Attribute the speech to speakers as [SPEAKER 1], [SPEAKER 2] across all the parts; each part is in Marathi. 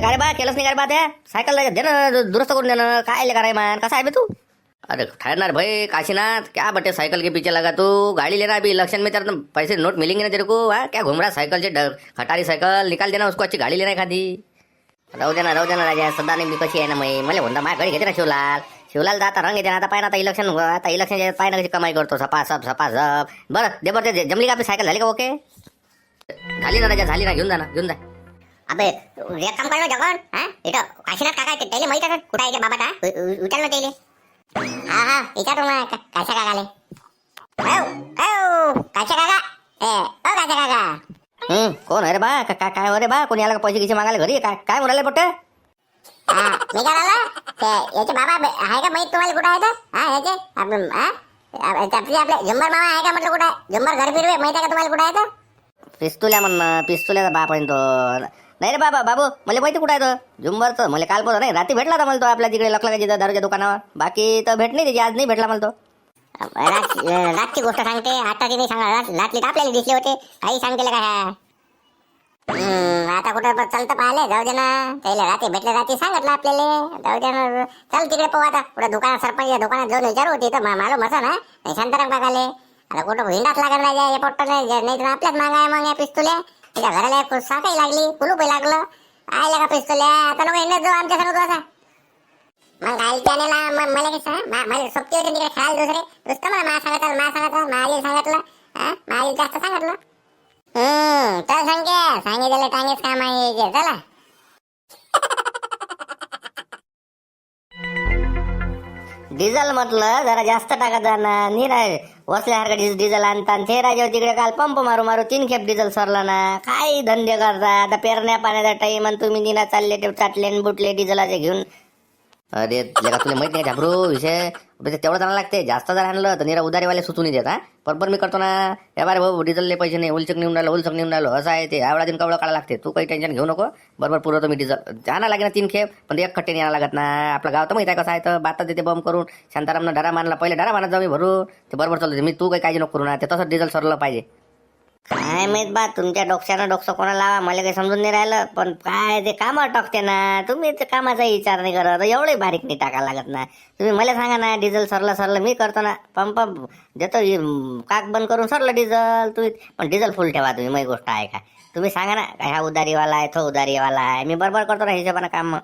[SPEAKER 1] अरे काय बा केलंच नाही काय बा त्या सायकल दे ना दुरुस्त करून देणं काय ले कराय मान? कसा आहे बे तू? अरे ठरणार भाई काशीनाथ क्या बटे साइकिल के पीछे लगा तू? गाड़ी लेना अभी इलेक्शन में तेरा पैसे नोट मिलेंगे ना तेरे को हाँ? क्या घूम रहा साइकिल से? खटारी साइकिल निकाल देना उसको अच्छी गाड़ी लेना एखादी राहू देना राहू देना राजा सदा मी कशी आहे ना मी। मला म्हणता माझ्या घरी घेते ना शिवलाल। शिवलाल आता रंग येते ना आता पाय ना आता इलेक्शन आता इलेक्शन पाय ना कशी कमाई करतो सपा सप सपा सप। बरं दे बरं ते जमली का आपली सायकल झाली का ओके? झाली ना राजा झाली ना घेऊन जा ना घेऊन जा.
[SPEAKER 2] अबे एक काम कर जगन हा? इथं काशीनाथ काका त्याला माहीत का कुठं आहे बाबा का विचार ना त्याले. हा हा विचार ना काशा काकाले. काशा काका. ए ओ काशा काका.
[SPEAKER 1] हम्म कोण आहे रे बा? का- काय हो रे बा? कोणी आला पैसे गिसे मागायला घरी? काय काय म्हणाले पोट्टे?
[SPEAKER 2] हा मी काय झालं ते याचे बाबा आहे का माहीत तुम्हाला कुठं आहे तर? हा याचे? आपण हा? आप- आपले झंबर मामा आहे का म्हटलं कुठं झंबर घर फिरवे माहीत आहे का तुम्हाला कुठं आहे तर?
[SPEAKER 1] पिस्तुल्या म्हणणं पिस्तुल्याचा बाप आहे तो. नाही रे बाबा बाबू मला माहिती कुठं आहे तो? झुंबरचं. मला काल पोहोच नाही रात्री भेटला तर मला तो आपल्या तिकडे लखला जिथं दारूच्या दुकानावर. बाकी तर भेट नाही त्याची आज नाही भेटला मला तो.
[SPEAKER 2] रात रातची गोष्ट सांगते. आता नाही सांगा रात- रात्री तर आपल्याला दिसले होते. काही सांगते का? हम्म, आता कुठं पण चालतं पाहिले जाऊ दे ना. त्याला रात्री भेटले रात्री सांगितलं आपल्याला. जाऊ दे ना. चल तिकडे पाहू आता. कुठं दुकानात सरपंच दुकानात जाऊन विचारू होती तर मालूम असं ना. नाही शांताराम काकाले. आता कुठं हिंडाच लागत नाही या पोट्ट नाही नाही तर आपल्याच मागाय मग या पिस्तुल्या त्याच्या घराला एक साखही लागली कुलूपही लागलं. आयला का पिस्तुल्या आता नको हिंडत जाऊ आमच्या सांगतो असा मग घाल त्यानेला म- मला कसं हा? मा- मला सोबती होते तिकडे खेळायला दुसरे. नुसतं मला मा सांगितलं मा सांगितलं माझी सांगितलं माझी जास्त सांगितलं. हम्म चल सांगे सांगितलं टांगेच काम आहे चला.
[SPEAKER 1] डिझेल म्हटलं जरा जास्त टाका जाणार निरा वसल्यासारखं डिझ डिझेल आणता आणि ते राजा तिकडे काल पंप मारू मारू तीन खेप डिझेल सरला ना. काय धंदे करता? आता पेरण्या पाण्याचा टाइम आणि तुम्ही निना चालले ते चाटले आणि बुटले डिझेलाचे घेऊन. अरे तुला माहीत नाही घाबरू विषय? अबे ते तेवढं जाणं लागते. जास्त जर आणलं तर निरा उदारीवाले सुचून देत हा. बरोबर मी करतो ना. या बारे भाऊ डिझेलले पैसे नाही उलचक नेऊन राहिलो उलचक नेऊन राहिलो असं आहे ते. आवडा दिन कवळं काढा लागते. तू काही टेन्शन घेऊ नको. बरोबर पुरवतो मी डिझेल जाणं लागे ना तीन खेप पण एक खट्टे नाही लागत ना. आपलं गाव तर माहिती आहे कसं आहे तर बाता देते बंब करून. शांतारामनं डरा मानला पहिले डरा मानत जाऊ मी भरू. ते बरोबर चालू मी तू काही काळजी नको करू ना. ते तसं डिझेल सरलं पाहिजे. काय माहीत बा तुमच्या डोक्यानं डोकं कोणा लावा मला काही समजून नाही राहिलं. पण काय ते कामावर टाकते ना तुम्ही ते कामाचा विचार नाही करत. एवढे बारीक नाही टाका लागत ना. तुम्ही मला सांगा ना डिझेल सरलं सरलं मी करतो ना. पंप देतो काक बंद करून सरलं डिझेल तुम्ही पण डिझेल फुल ठेवा तुम्ही माझी गोष्ट आहे का? तुम्ही सांगा ना का ह्या उदारीवाला आहे तो उदारीवाला आहे. मी बरोबर करतो ना हिशोबानं काम.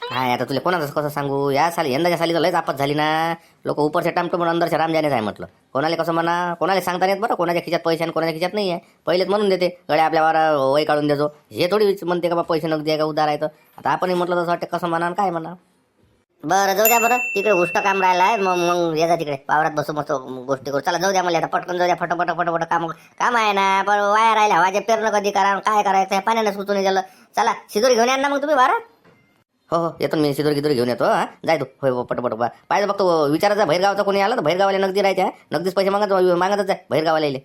[SPEAKER 1] काय आता तुला कोणाचं कसं सांगू? या साली यंदाच्या साली तर लयच आपत झाली ना. लोक उपरचे टामटो म्हणून अंदरच्या राम जाणेच आहे म्हटलं. कोणाला कसं म्हणा? कोणाला सांगता येत बरं? कोणाच्या खिच्यात पैसे आणि कोणाच्या खिच्यात नाही आहे. पहिलेच म्हणून देते. गड्या आपल्यावर वय काढून देतो हे थोडी म्हणते का बा पैसे नको दे का उदार आहे तर? आता आपणही म्हटलं तसं वाटतं कसं म्हणा काय म्हणा बरं जाऊ द्या बरं. तिकडे उष्ट काम राहिला आहे. मग मग याचा तिकडे. वावरात बसू मस्त गोष्टी करू. चला जाऊ द्या मला आता. पटकन जाऊ द्या. फटाफट फटाफट काम काम आहे ना. पण वाया राहिल्या वाजे पेरणं कधी करा काय करायचं हे पाण्यानं सुचून झालं. चला शिजोरी घेऊन या ना मग तुम्ही वारा हो हो. येतो मी शिदोर गिदोर घेऊन येतो हा. जाय तू. होय हो पटपट बा पाहिजे बघतो विचारायचा बाहेरगावचा कोणी आला तर बाहेरगावाला नगदी राहायच्या नगदीच पैसे मागत मागतच आहे बाहेरगावाला येईल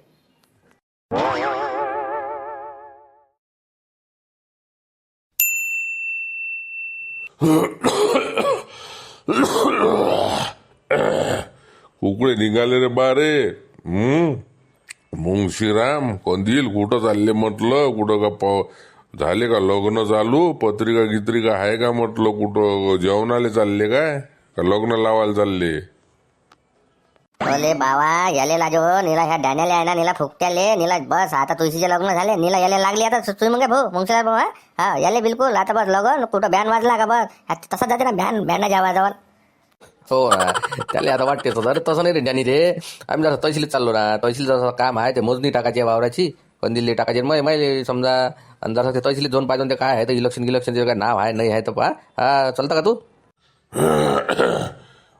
[SPEAKER 3] कुकडे निघाले रे बारे. हम्म? मुंगशीराम कंदील कुठं चालले म्हटलं? कुठं का पाव झाले का लग्न चालू? पत्रिका गित्रिका आहे का म्हटलं कुठं? जेवणाले चालले काय? का लग्न लावायला चालले?
[SPEAKER 1] अले बाबा याले लाजो नीला ह्या डाण्याले आहे ना नीला फुकट्याले. नीला बस आता तुळशीचे लग्न झाले. नीला याले लागली आता. तुम्ही मग भाऊ मुंगशीला भाऊ हा? हा याले बिलकुल. आता बस लग्न कुठं बॅन वाजला का बस? हा, तसं जाते ना बॅन बॅनच्या आवाजावर.
[SPEAKER 4] हो ना त्याला आता वाटते तसं अरे तसं नाही रे ज्ञानी रे आम्ही जसं तहसीलीत चाललो ना. तहसील जसं काम आहे ते मोजणी टाकायची आहे वावराची. पण दिल्ली टाकायचे. मग माहिती समजा आणि जसं ते तहसीलीत जाऊन पाहिजे ते काय आहे? तर इलेक्शन इलेक्शन काय नाव आहे नाही आहे तर पहा. हा चालतं का तू?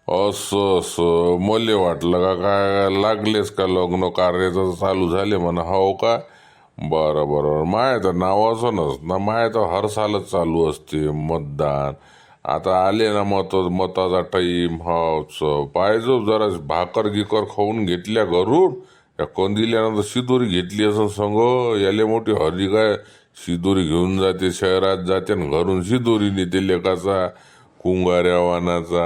[SPEAKER 3] असं असं. मले वाटलं का काय लागलेच का लग्न कार्याचं चालू झाले म्हणा. हो का? बरं बरं. माय तर नाव असं ना. माय तर हर सालच चालू असते मतदान. आता आले ना मत मताचा टाईम हो पाहिजे जरा भाकर गिकर खाऊन घेतल्या घरून. त्या कंदिल्यानंतर शिदोरी घेतली असं सांगो याले मोठी हरी काय? शिदोरी घेऊन जाते शहरात जाते आणि घरून शिदोरी नेते लेकाचा कुंगाऱ्या वानाचा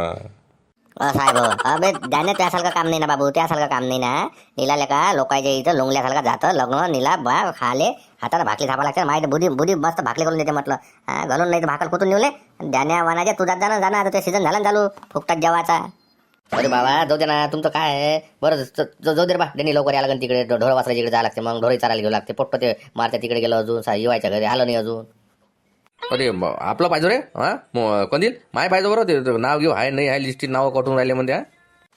[SPEAKER 1] अ साहेब अबे जाणे त्यासारखं काम नाही ना बाबू त्यासारखं काम नाही ना. निला लेका लोकांच्या इथं लोंगल्यासारखं जातं लग्न निला बा खाले हाताला भाकली थापा लागते माहिती बुधी बुधी मस्त भाकली करून देते म्हटलं. हा घालून नाही तर भाकर कुठून नेवले धान्या वानाच्या तुझ्यात जाणं जाणं आता ते सीझन झाला ना चालू फुकटात जेवाचा
[SPEAKER 4] अरे बाबा जाऊ दे ना तुमचं काय आहे? बरं जाऊ दे रे बा. त्यांनी लवकर यायला लागेल तिकडे ढोळ वासराच्या इकडे जायला लागते मग. ढोळी चारायला घेऊ लागते. पोट्ट ते मारते तिकडे गेलो अजून. सा येवायच्या घरी. आलं नाही अजून. अरे आपलं पाहिजे रे. हा? कंदील माय पाहिजे बरं ते नाव घेऊ. आहे नाही आहे लिस्टीत नाव कटून राहिले म्हणते हा?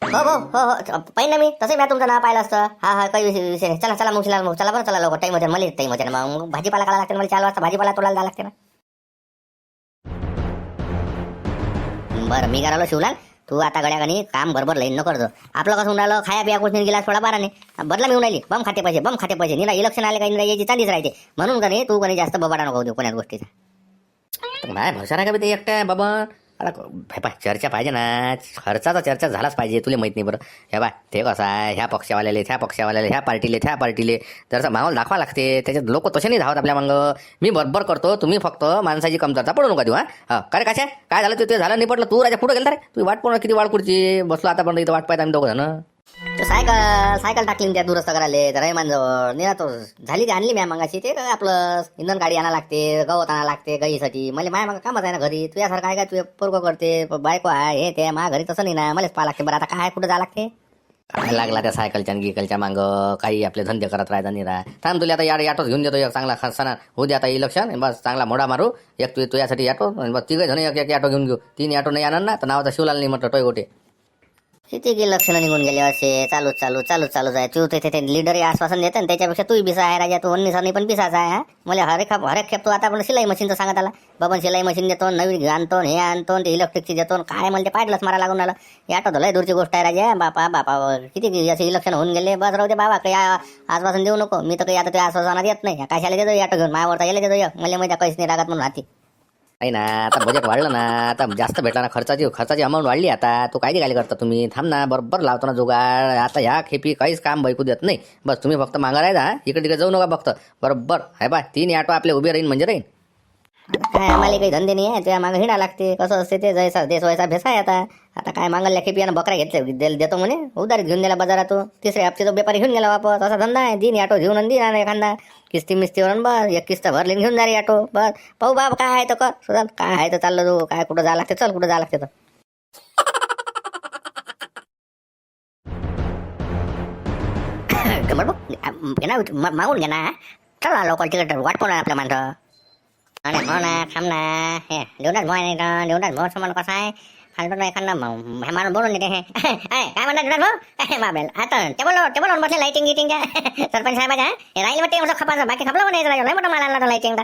[SPEAKER 1] हो हो हो हो. ना मी? तसं मी तुमचं नाव पाहिलं असतं. हा हा काही विषय विषय नाही. चला चला मग चला मग चला बरं चला लवकर. टाईम होते मला टाईम होते ना. मग भाजीपाला करायला लागते ना मला चार वाजता. भाजीपाला तोडायला जायला लागते ना. बरं मी करायला शिवलाल. तू आता गड्या गणी काम बरोबर लाईन न करतो. आपलं कसं होऊन राहिलं खाया पिया कुठून गेला थोडा बाराने. बदला मिळून राहिली. बम खाते पैसे बम खाते पैसे. निरा इलेक्शन आले काही नाही यायची चालीच राहते म्हणून का नाही तू कधी जास्त बबाडा नको देऊ कोण्याच गोष्टीचा.
[SPEAKER 4] माय भरसा नाही का ते एकट्या? बाबा. अरे हे पाय चर्चा पाहिजे ना. खर्चाचा चर्चा झालाच पाहिजे तुला माहीत नाही बरं. हे बाय ते कसं आहे ह्या पक्षावाल्याले त्या पक्षावाल्याले ह्या पार्टीले त्या पार्टीले. जरसा माहोल दाखवा लागते त्याच्यात लोक तसे नाही धावत आपल्या मग. मी बरोबर करतो तुम्ही फक्त माणसाची कमतरता पडू नका देऊ हा. हा काय कशा? काय झालं ते? ते झालं नाही पडलं तू राजा पुढे गेलं रे? तू वाट पूर्ण किती वाट कुठची बसलो आता पण इथं वाट पाहत आम्ही दोघं जण.
[SPEAKER 1] ते सायकल सायकल टाकली ना त्या दुरुस्त करायला. तर रहिमानजवळ निरा तो झाली ती आणली म्या मगाशी. ते काय आपलं इंधन गाडी आणा लागते गवत आणा लागते गाईसाठी. मला माया मग कामच आहे ना घरी. तुझ्यासारखं काय काय तुझे पोरगो करते बायको आहे हे ते माझ्या घरी तसं नाही ना. मलाच पाहा लागते बरं. आता काय कुठं जा लागते?
[SPEAKER 4] काय लागला त्या सायकलच्या आणि गिकलच्या मांग. काही आपले धंदे करत राहायचा निरा थांब तुला आता या याटोच घेऊन देतो. एक चांगला खसाना होऊ दे आता इलेक्शन आणि बस चांगला मोडा मारू. एक तू तुझ्यासाठी याटो. आणि बस तिघे जण एक एक याटो घेऊन घेऊ. तीन याटो नाही आणणार ना? तर नावाचा शिवलाल नाही म्हटलं टोय गोटे.
[SPEAKER 1] किती गेलं लक्ष निघून गेले असे. चालू चालू चालू चालू आहे. तू ते ते लिडर आश्वासन देते त्याच्यापेक्षा तूही बिसा आहे राजा. तू अन्नी पण बिसाचा आहे हा? मला हरेक हरेक खेप तू आता पण सिलाई मशीनचं सांगत आला. बाबा सिलाई मशीन देतो नवीन आणतो हे आणतो ते इलेक्ट्रिकची देतो. काय मला ते पाडलंच मारा लागून आलं याटो तर लय दूरची गोष्ट आहे राजा. बापा बापा किती असे इलेक्शन होऊन गेले. बस राहू दे बाबा काही आश्वासन देऊ नको. मी तर काही आता ते आश्वासनात येत नाही. कशाला देतो याटो घेऊन माझ्यावर यायला देतो मला माहिती काहीच नाही लागत म्हणून हाती.
[SPEAKER 4] नाही ना आता बजेट वाढलं ना आता जास्त भेटला ना खर्चाची खर्चाची अमाऊंट वाढली आता. तू काय काय करता तुम्ही? थांब ना बरोबर लावतो ना जुगाड. आता ह्या खेपी काहीच काम बैकू देत नाही. बस तुम्ही फक्त मागा राहायचा हा? इकडे तिकडे जाऊ नका फक्त. बरोबर. आहे बा तीन ऑटो आपले उभे राहीन म्हणजे राहीन.
[SPEAKER 1] काय आम्हाला काही धंदे नाही आहे त्या मागं हिंडा लागते. कसं असते ते जैसा देश व्हायचा भेसा आहे आता. आता काय मागल्या खेपियानं बकऱ्या घेतल्या देतो म्हणे. उधारीत घेऊन गेला बाजारात तिसऱ्या हप्ते तो व्यापारी घेऊन गेला वापस. असा धंदा आहे. दिन ऑटो घेऊन आणि दिन आणि एखादा. किस्ती मिस्तीवरून आणि बस एक किस्त भरली घेऊन जा रे ऑटो बस. पाहू बाबा काय आहे तर कर. सुद्धा काय आहे तर चाललं तू. काय कुठं जायला लागते चल कुठं जायला लागते तर. गमर भाऊ, घे ना मागून घे ना. चल ना लवकर तिकडे वाट पण आपल्या माणसं. आणि हो ना थांब ना. हे देवदास भाऊ आहे ना देवदास भाऊ समान कसा आहे? फालतू नाही एखादा म- बोलून देते हे काय म्हणतात देवदास भाऊ काय बाबेल आता टेबल टेबलवर बसले लाइटिंग गिटिंग सरपंच साहेबाच्या हे राहील वाटते एवढं खपाचं बाकी खपलं पण नाही लय मोठं मला आणला लाइटिंगला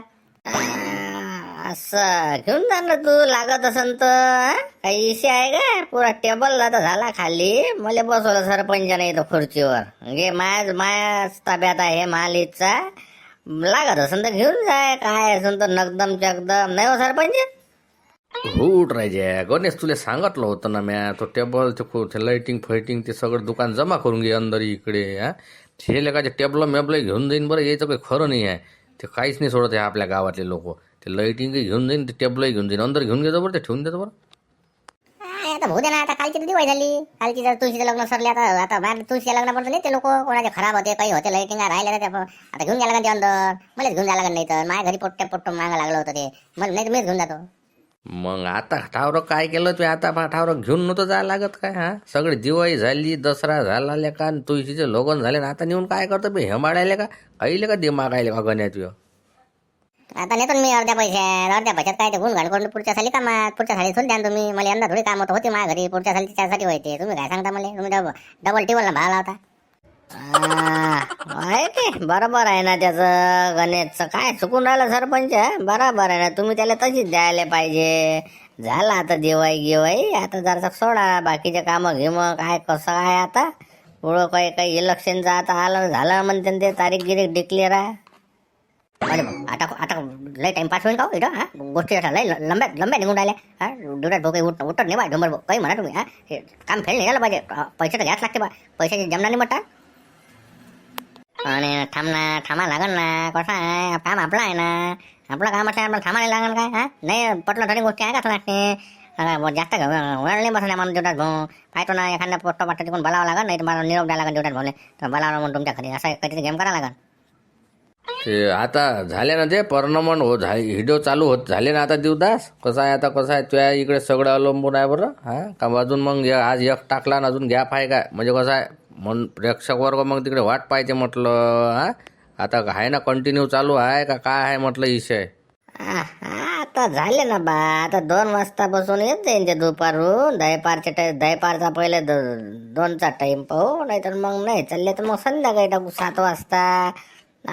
[SPEAKER 1] असं घेऊन जा ना तू लागत असन तर काही इशे आहे का पुरा टेबल आता झाला खाली मला बसवलं सरपंच नाही तो खुर्चीवर घे माझ माया ताब्यात आहे मालीचा लागत असन तर घेऊन जाय काय असन तर नकदम चकदम नाही हो सरपंच
[SPEAKER 4] हो राहायचे गणेश तुला सांगितलं होतं ना म्या तो टेबल ते खू- ते लाइटिंग ते सगळं दुकान जमा करून घे अंदर इकडे हा. हे टेबल मेबल घेऊन जाईन बरं यायचं काही खरं नाही आहे. ते काहीच नाही सोडत आहे आपल्या गावातले लोक. ते लाइटिंग घेऊन जाईन ते टेबल घेऊन जाईन अंदर घेऊन घेतो बरं ते ठेवून देतो बरं.
[SPEAKER 2] आता भाऊ दे ना आता कालची तर दिवाळी झाली. कालची जर तुळशीचं लग्न सरले आता आता बाहेर तुळशीच्या लग्नापर्यंत नाही ते लोक. कोणाचे खराब होते काही होते लाईटिंग राहिले तर ते आता घेऊन गेला का ते अंदर. मलाच घेऊन जायला लागेल नाही तर माझ्या घरी पोट्ट पोट्ट मागं लागलं होतं ते. मला नाही तर मीच घेऊन जातो.
[SPEAKER 4] मग आता ठावर काय केलं तुम्ही आता पहा ठावर घेऊन नव्हतं जायला लागत काय हा? सगळी दिवाळी झाली दसरा झाला लेका आणि तुळशीचे लोगन झाले ना? आता नेऊन काय करतो मी हेमाडायले का? काही का दिमाग आले का गण्यात
[SPEAKER 2] आता नेतो मी अर्ध्या पैशात अर्ध्या पैशात काय ते गुण घाल करून पुढच्या साली कामात पुढच्या साली सोड द्या तुम्ही. मला यंदा थोडी काम होतं होते माझ्या घरी पुढच्या साली त्यासाठी व्हायचे. तुम्ही काय सांगता मला? तुम्ही डबल डबल टेबल भाव लावता.
[SPEAKER 1] आहे ते. बरोबर आहे ना त्याचं गणेशचं. काय चुकून राहिलं सरपंच? बरोबर आहे ना. तुम्ही त्याला तशीच द्यायला पाहिजे. झालं आता जेवाई गिवाई. आता जरासा सोडा. बाकीचे कामं घे मग. काय कसं आहे आता? पुढं काही काही इलेक्शनचं आता आलं झालं म्हणते ना ते. तारीख गिरीख डिक्लेअर आहे. अरे आता आता लय टाइमपास होईल का हो इथं? हा गोष्टी आता लय लंब्या लंब्या निघून राहिल्या. हा डोळ्यात डोके उठ उठत नाही बा डोंबर काही म्हणा तुम्ही हा. हे काम फेल नाही झालं पाहिजे. पैसे तर घ्याच लागते बा. पैशाची जमणार नाही म्हणता. आणि थांब ना थांबा लागल ना कसं आहे? काम आपलं आहे ना. आपलं काम आहे थांबा थांबायला लागल काय हा? नाही पटलं थोडी गोष्टी आहे का लागते जास्त वेळ नाही बसल्या म्हणून देवतात भाऊ. पाहतो ना एखाद्या पोट्ट पाट्ट कोण बोलावं लागल नाही तर मला निरोप द्यायला लागेल देवतात भाऊने तर बोलावं म्हणून तुमच्या घरी असं कधी गेम करावं लागल
[SPEAKER 4] ते आता झाले ना ते पर्णमन हो झा व्हिडिओ चालू होत झाले ना आता दिवदास? कसं आहे आता कसं आहे? तुझ्या इकडे सगळं अवलंबून आहे बरं हा? का अजून मग आज एक टाकला ना अजून गॅप आहे काय? म्हणजे कसं आहे? मन प्रेक्षक वर्ग मग तिकडे वाट पाहिजे म्हटलं हा? आता आहे ना कंटिन्यू चालू आहे का काय आहे म्हटलं विषय?
[SPEAKER 1] आता झाले ना बा. आता दोन वाजता बसून येत जाईन दुपारून. दहीपारच्या टाइम दहीपारचा पहिले द- दोनचा टाइम पाहू. नाही तर मग नाही चालले तर मग संध्याकाळी टाकू सात वाजता.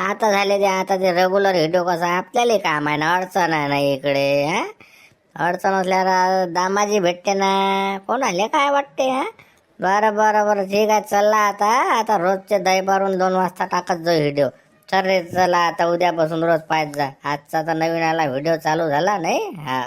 [SPEAKER 1] आता झाले ते आता ते रेग्युलर हिडिओ कसा आपल्याला काम आहे ना. अडचण आहे ना इकडे हा? अडचण असल्यावर दामाजी भेटते ना. कोणाले काय वाटते हा? बरं बरं बरं. ठीक आहे चला आता. आता रोजचे दही भरून दोन वाजता टाकत जाऊ व्हिडिओ. चल रे चला आता उद्यापासून रोज पाहत जा. आजचा तर नवीन आला व्हिडिओ चालू झाला नाही? हा.